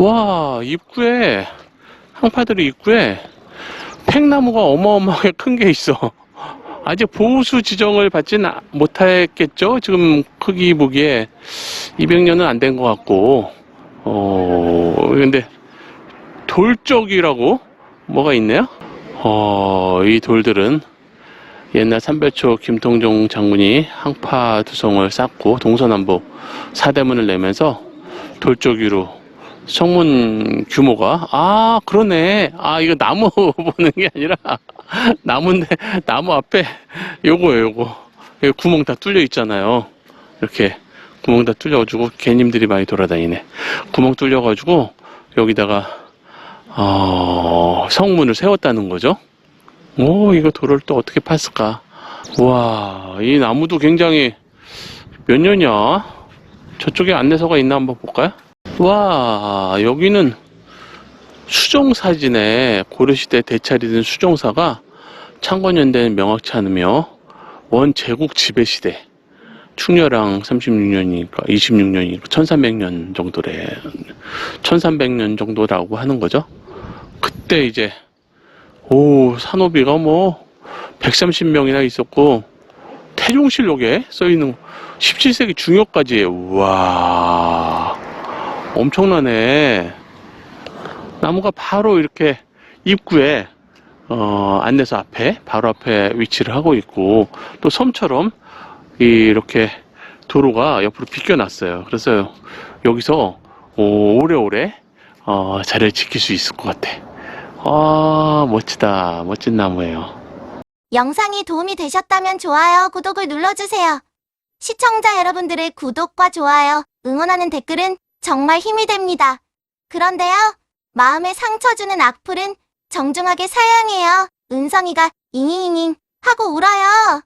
와, 입구에, 항파들이 입구에 팽나무가 어마어마하게 큰 게 있어. 아직 보호수 지정을 받진 아- 못했겠죠? 지금 크기 보기에 200년은 안 된 것 같고, 어, 근데 돌적이라고 뭐가 있네요? 어, 이 돌들은 옛날 삼별초 김통종 장군이 항파 두성을 쌓고 동서남북 사대문을 내면서 돌적위로 성문 규모가? 아 그러네. 아 이거 나무 보는 게 아니라 나무인데 나무 앞에 요거예요 요거. 여기 구멍 다 뚫려 있잖아요. 이렇게 구멍 다 뚫려가지고 개님들이 많이 돌아다니네. 구멍 뚫려가지고 여기다가 어, 성문을 세웠다는 거죠? 오 이거 돌을 또 어떻게 팠을까? 와이 나무도 굉장히 몇 년이야? 저쪽에 안내서가 있나 한번 볼까요? 와, 여기는 수종사진에 고려시대 대차리된 수종사가 창건연대는 명확치 않으며 원제국 지배시대 충렬왕 36년이니까 26년이니까 1300년 정도래. 1300년 정도라고 하는 거죠. 그때 이제 오 산호비가 뭐 130명이나 있었고 태종실록에 써있는 17세기 중엽까지 와 엄청나네. 나무가 바로 이렇게 입구에 어, 안내서 앞에 바로 앞에 위치를 하고 있고 또 섬처럼 이렇게 도로가 옆으로 비껴놨어요. 그래서 여기서 오- 오래오래 어, 자리를 지킬 수 있을 것 같아. 아 멋지다. 멋진 나무예요. 영상이 도움이 되셨다면 좋아요, 구독을 눌러주세요. 시청자 여러분들의 구독과 좋아요, 응원하는 댓글은 정말 힘이 됩니다. 그런데요, 마음에 상처 주는 악플은 정중하게 사양해요. 은성이가 잉잉잉잉 하고 울어요.